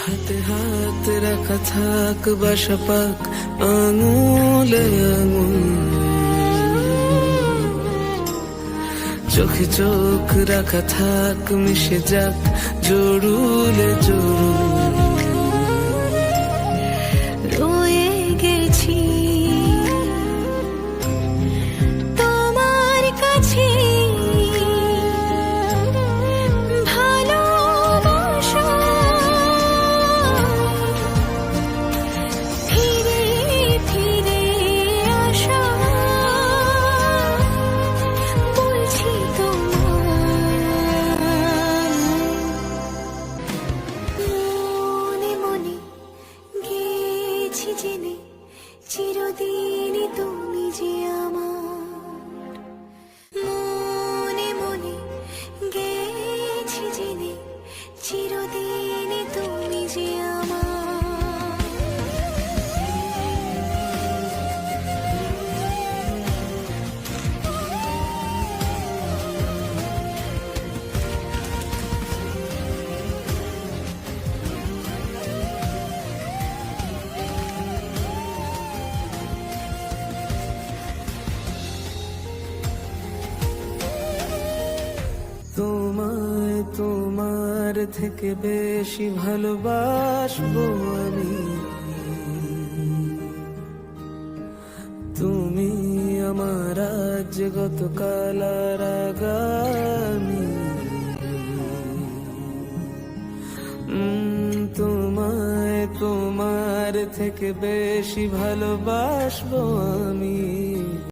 হাতে হাত রাখা থাক, বাসা পাক, আঙুলে আঙুল। চোখে চোখ রাখা থাক, মিশে যাক, জড়ুলে জড়ুল। গেছি জেনে চিরদিনই তুমি যে আমার। মনে মনে গেছি জেনে চিরদিনই তুমি যে আমার তোমায় তোমার থেকে বেশি ভালোবাসবো আমি। তুমি আমার আজ গতকাল আর তোমায় তোমার থেকে বেশি ভালোবাসবো আমি।